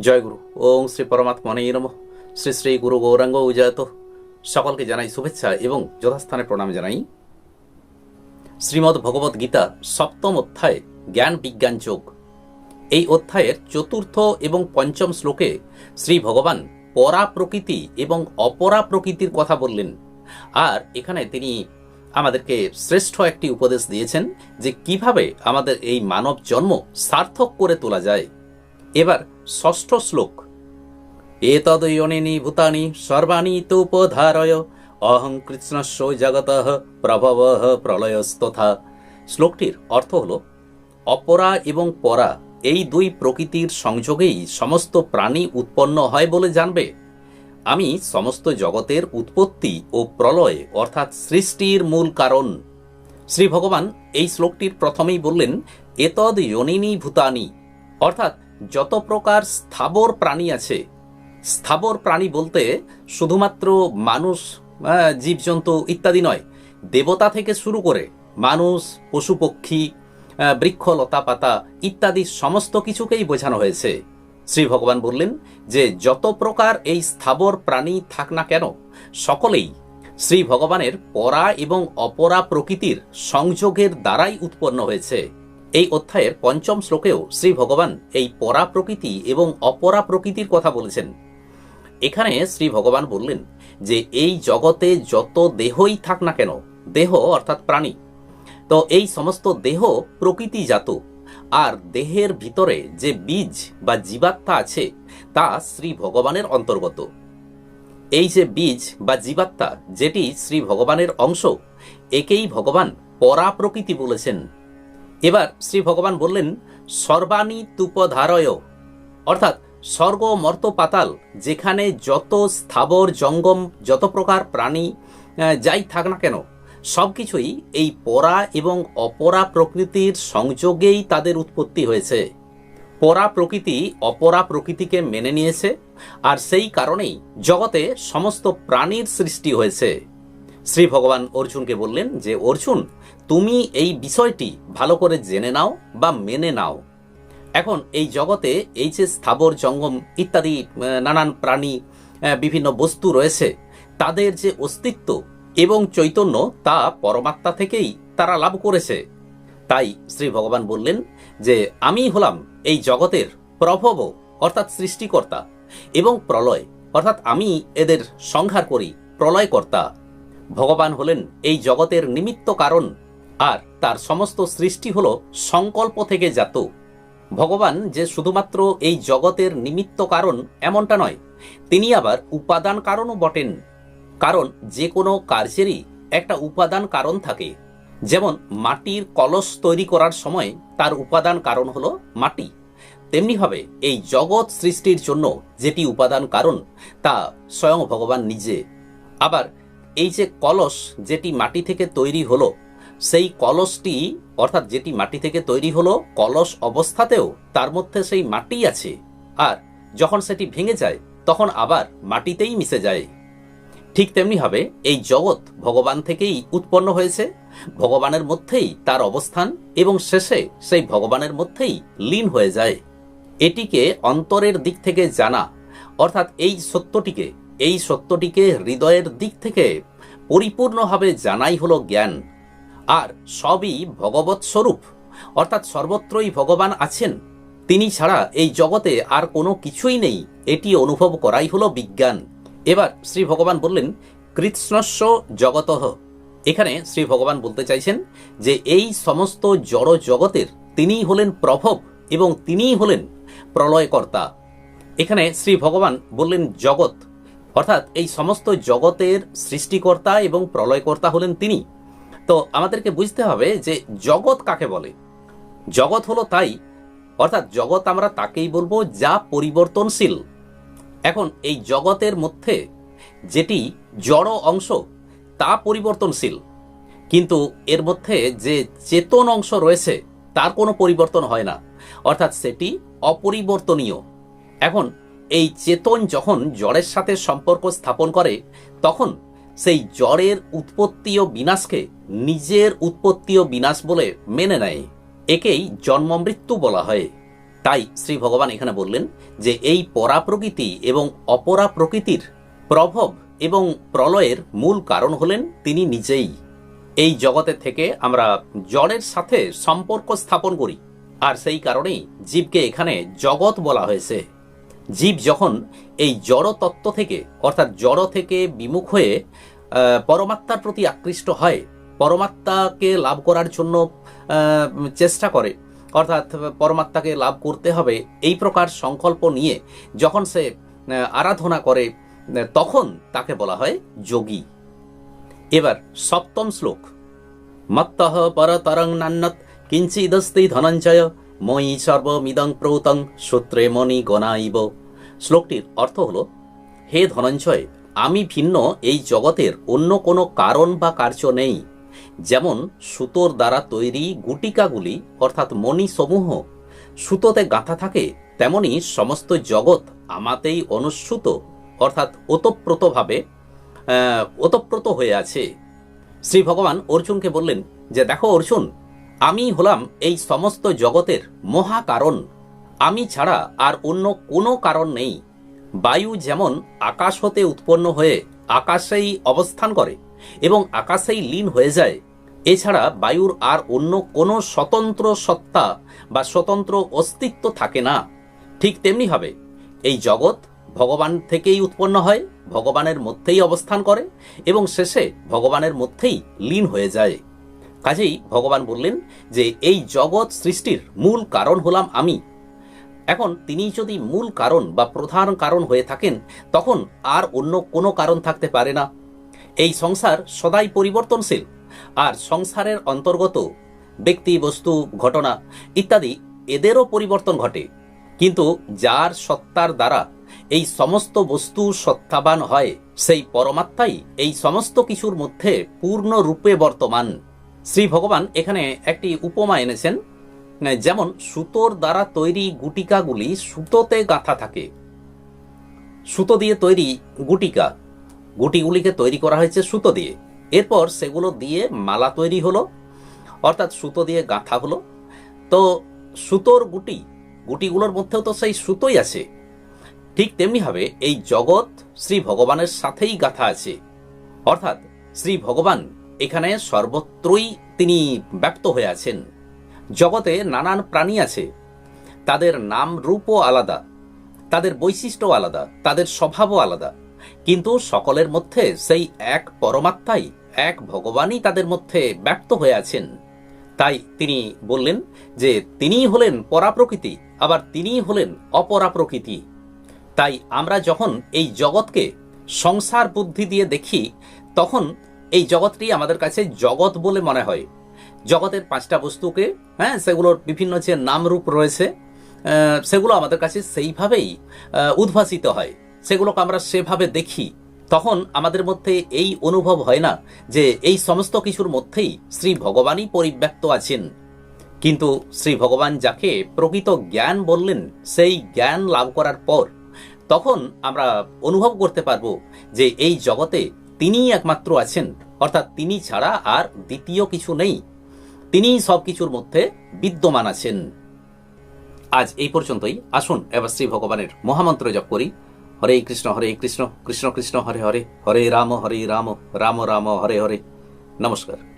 জয় গুরু। ওং শ্রী পরমাত্মনে নম। শ্রী শ্রী গুরু গৌরাঙ্গ উজায়ত। সকলকে জানাই শুভেচ্ছা এবং যথাস্থানে প্রণাম জানাই। শ্রীমদ্ ভগবত গীতা সপ্তম অধ্যায়, জ্ঞান বিজ্ঞান যোগ। এই অধ্যায়ের চতুর্থ এবং পঞ্চম শ্লোকে শ্রী ভগবান পরা প্রকৃতি এবং অপরা প্রকৃতির কথা বললেন। আর এখানে তিনি আমাদেরকে শ্রেষ্ঠ একটি উপদেশ দিয়েছেন যে কীভাবে আমাদের এই মানব জন্ম সার্থক করে তোলা যায়। এবার ষষ্ঠ শ্লোক। এতদয়োনিনি ভূতানি সর্বাণি তোপধারয়, অহং কৃষ্ণস্য জগত প্রভব প্রলয়স্তথা। শ্লোকটির অর্থ হল, অপরা এবং পরা এই দুই প্রকৃতির সংযোগেই সমস্ত প্রাণী উৎপন্ন হয় বলে জানবে। আমি সমস্ত জগতের উৎপত্তি ও প্রলয় অর্থাৎ সৃষ্টির মূল কারণ। শ্রী ভগবান এই শ্লোকটির প্রথমেই বললেন এতদ যোনিনী ভূতানি অর্থাৎ যত প্রকার স্থাবর প্রাণী আছে, স্থাবর প্রাণী বলতে শুধুমাত্র মানুষ জীবজন্তু ইত্যাদি নয়, দেবতা থেকে শুরু করে মানুষ, পশু পক্ষী বৃক্ষ, লতা পাতা ইত্যাদি সমস্ত কিছুকেই বোঝানো হয়েছে। শ্রী ভগবান বললেন যে যত প্রকার এই স্থাবর প্রাণী থাক না কেন, সকলেই শ্রী ভগবানের পরা এবং অপরা প্রকৃতির সংযোগের দ্বারাই উৎপন্ন হয়েছে। এই অধ্যায়ের পঞ্চম শ্লোকেও শ্রী ভগবান এই পরা প্রকৃতি এবং অপরা প্রকৃতির কথা বলেছেন। এখানে শ্রী ভগবান বললেন যে, এই জগতে যত দেহই থাক না কেন, দেহ অর্থাৎ প্রাণী, তো এই সমস্ত দেহ প্রকৃতিজাত, আর দেহের ভিতরে যে বীজ বা জীবাত্মা আছে, তা শ্রী ভগবানের অন্তর্গত। এই যে বীজ বা জীবাত্মা, যেটি শ্রী ভগবানের অংশ, একেই ভগবান পরা প্রকৃতি বলেছেন। এবার শ্রী ভগবান বললেন, সর্বাণী তুপধারয়। অর্থাৎ স্বর্গ মর্ত পাতাল যেখানে যত স্থাবর জঙ্গম, যত প্রকার প্রাণী যাই থাক না কেন সব কিছুই এই পরা এবং অপরা প্রকৃতির সংযোগেই তাদের উৎপত্তি হয়েছে। পরা প্রকৃতি অপরা প্রকৃতিকে মেনে নিয়েছে, আর সেই কারণেই জগতে সমস্ত প্রাণীর সৃষ্টি হয়েছে। শ্রী ভগবান অর্জুনকে বললেন যে, অর্জুন তুমি এই বিষয়টি ভালো করে জেনে নাও বা মেনে নাও। এখন এই জগতে এই যে স্থাবর, জঙ্গম ইত্যাদি নানান প্রাণী বিভিন্ন বস্তু রয়েছে। তাদের যে অস্তিত্ব এবং চৈতন্য তা পরমাত্মা থেকেই তারা লাভ করেছে। তাই শ্রী ভগবান বললেন যে, আমি হলাম এই জগতের প্রভব, অর্থাৎ সৃষ্টিকর্তা, এবং প্রলয়, অর্থাৎ আমি এদের সংহার করি, প্রলয়কর্তা। ভগবান হলেন এই জগতের নিমিত্ত কারণ আর তার সমস্ত সৃষ্টি হল সংকল্প থেকে জাত। ভগবান যে শুধুমাত্র এই জগতের নিমিত্ত কারণ এমনটা নয়, তিনি আবার উপাদান কারণও বটেন। কারণ যে কোনো কার্যেরই একটা উপাদান কারণ থাকে। যেমন মাটির কলস তৈরি করার সময় তার উপাদান কারণ হলো মাটি। তেমনিভাবে এই জগৎ সৃষ্টির জন্য যেটি উপাদান কারণ, তা স্বয়ং ভগবান নিজে। আবার এই যে কলস যেটি মাটি থেকে তৈরি হলো সেই কলসটি, অর্থাৎ যেটি মাটি থেকে তৈরি হলো কলস অবস্থাতেও তার মধ্যে সেই মাটি আছে। আর যখন সেটি ভেঙে যায়, তখন আবার মাটিতেই মিশে যায়। ঠিক তেমনি হবে এই জগৎ ভগবান থেকেই উৎপন্ন হয়েছে। ভগবানের মধ্যেই তার অবস্থান এবং শেষে সেই ভগবানের মধ্যেই লীন হয়ে যায়। এটিকে অন্তরের দিক থেকে জানা, অর্থাৎ এই সত্যটিকে এই সত্যটিকে হৃদয়ের দিক থেকে পরিপূর্ণভাবে জানাই হলো জ্ঞান। আর সবই ভগবৎ স্বরূপ। অর্থাৎ সর্বত্রই ভগবান আছেন। তিনি ছাড়া এই জগতে আর কোনো কিছুই নেই। এটি অনুভব করাই হলো বিজ্ঞান। এবার শ্রী ভগবান বললেন কৃৎস্নস্য জগতঃ। এখানে শ্রী ভগবান বলতে চাইছেন যে, এই সমস্ত জড় জগতের তিনিই হলেন প্রভব এবং তিনিই হলেন প্রলয়কর্তা। এখানে শ্রী ভগবান বললেন, জগৎ। অর্থাৎ এই সমস্ত জগতের সৃষ্টিকর্তা এবং প্রলয়কর্তা হলেন তিনি। তো আমাদেরকে বুঝতে হবে যে জগৎ কাকে বলে? জগৎ হলো তাই, অর্থাৎ জগৎ আমরা তাকেই বলব যা পরিবর্তনশীল। এখন এই জগতের মধ্যে যেটি জড় অংশ, তা পরিবর্তনশীল। কিন্তু এর মধ্যে যে চেতন অংশ রয়েছে, তার কোনো পরিবর্তন হয় না। অর্থাৎ সেটি অপরিবর্তনীয়। এখন এই চেতন যখন জড়ের সাথে সম্পর্ক স্থাপন করে, তখন সেই জ্বরের উৎপত্তি ও বিনাশকে নিজের উৎপত্তি ও বিনাশ বলে মেনে নেয়। একেই জন্ম মৃত্যু বলা হয়। তাই শ্রী ভগবান এখানে বললেন যে এই পরা প্রকৃতি এবং অপরা প্রকৃতির প্রভাব এবং প্রলয়ের মূল কারণ হলেন তিনি নিজেই। এই জগতে থেকে আমরা জড়ের সাথে সম্পর্ক স্থাপন করি। আর সেই কারণেই জীবকে এখানে জগৎ বলা হয়েছে। জীব যখন এই জড় তত্ত্ব থেকে, অর্থাৎ জড় থেকে বিমুখ হয়ে পরমাত্মার প্রতি আকৃষ্ট হয়, পরমাত্মাকে লাভ করার জন্য চেষ্টা করে, অর্থাৎ পরমাত্মাকে লাভ করতে হবে, এই প্রকার সংকল্প নিয়ে যখন সে আরাধনা করে, তখন তাকে বলা হয় যোগী। এবার সপ্তম শ্লোক। মত্তঃ পরতরং নান্নত, কিঞ্চিদস্তি ধনঞ্জয়। মই সর্বমিদং প্রৌতং সূত্রে মণি গণাইব। শ্লোকটির অর্থ হল, হে ধনঞ্জয়, আমি ভিন্ন এই জগতের অন্য কোনো কারণ বা কার্য নেই। যেমন সুতোর দ্বারা তৈরি গুটিকাগুলি, অর্থাৎ মণিসমূহ, সুতোতে গাঁথা থাকে, তেমনি সমস্ত জগৎ আমাতেই অনুস্যুত অর্থাৎ ওতপ্রোতভাবে ওতপ্রোত হয়ে আছে। শ্রী ভগবান অর্জুনকে বললেন যে, দেখো অর্জুন আমি হলাম এই সমস্ত জগতের মহা কারণ আমি ছাড়া আর অন্য কোনো কারণ নেই। বায়ু যেমন আকাশ হতে উৎপন্ন হয়ে আকাশেই অবস্থান করে এবং আকাশেই লীন হয়ে যায়, এছাড়া বায়ুর আর অন্য কোনো স্বতন্ত্র সত্তা বা স্বতন্ত্র অস্তিত্ব থাকে না। ঠিক তেমনি হবে এই জগৎ ভগবান থেকেই উৎপন্ন হয়, ভগবানের মধ্যেই অবস্থান করে এবং শেষে ভগবানের মধ্যেই লীন হয়ে যায়। কাজেই ভগবান বললেন যে, এই জগৎ সৃষ্টির মূল কারণ হলাম আমি। এখন তিনি যদি মূল কারণ বা প্রধান কারণ হয়ে থাকেন, তখন আর অন্য কোনো কারণ থাকতে পারে না। এই সংসার সদাই পরিবর্তনশীল, আর সংসারের অন্তর্গত ব্যক্তি, বস্তু, ঘটনা ইত্যাদি এদেরও পরিবর্তন ঘটে। কিন্তু যার সত্তার দ্বারা এই সমস্ত বস্তু সত্তাবান হয়, সেই পরমাত্মাই এই সমস্ত কিছুর মধ্যে পূর্ণরূপে বর্তমান। শ্রী ভগবান এখানে একটি উপমা এনেছেন যেমন সুতোর দ্বারা তৈরি গুটিকাগুলি সুতোতে গাঁথা থাকে। সুতো দিয়ে তৈরি গুটিকা, গুটিগুলিকে তৈরি করা হয়েছে সুতো দিয়ে। এরপর সেগুলো দিয়ে মালা তৈরি হলো, অর্থাৎ সুতো দিয়ে গাঁথা হলো। তো সুতোর গুটি, গুটিগুলোর মধ্যেও তো সেই সুতোই আছে। ঠিক তেমনিভাবে এই জগৎ শ্রী ভগবানের সাথেই গাঁথা আছে। অর্থাৎ শ্রী ভগবান এখানে সর্বত্রই তিনি ব্যপ্ত হয়ে আছেন। জগতে নানান প্রাণী আছে। তাদের নাম রূপও আলাদা, তাদের বৈশিষ্ট্য আলাদা, তাদের স্বভাবও আলাদা। কিন্তু সকলের মধ্যে সেই এক পরমাত্মাই, এক ভগবানই তাদের মধ্যে ব্যক্ত হয়ে আছেন। তাই তিনি বললেন যে তিনিই হলেন পরাপ্রকৃতি, আবার তিনিই হলেন অপরাপ্রকৃতি। তাই আমরা যখন এই জগৎকে সংসার বুদ্ধি দিয়ে দেখি, তখন এই জগৎটি আমাদের কাছে জগৎ বলে মনে হয়। জগতের পাঁচটা বস্তুকে হ্যাঁ সেগুলোর বিভিন্ন যে নামরূপ রয়েছে সেগুলো আমাদের কাছে সেইভাবেই উদ্ভাসিত হয়। সেগুলোকে আমরা সেভাবে দেখি। তখন আমাদের মধ্যে এই অনুভব হয় না যে এই সমস্ত কিছুর মধ্যেই শ্রী ভগবানই পরিব্যক্ত আছেন। কিন্তু শ্রী ভগবান যাকে প্রকৃত জ্ঞান বললেন, সেই জ্ঞান লাভ করার পর তখন আমরা অনুভব করতে পারব যে এই জগতে তিনিই একমাত্র আছেন, অর্থাৎ তিনি ছাড়া আর দ্বিতীয় কিছু নেই। তিনিই সব কিছুর মধ্যে বিদ্যমান আছেন। আজ এই পর্যন্তই। আসুন, এবার শ্রী ভগবানের মহামন্ত্র জপ করি। হরে কৃষ্ণ হরে কৃষ্ণ কৃষ্ণ কৃষ্ণ, হরে হরে হরে রাম হরে রাম রাম রাম, হরে হরে। নমস্কার।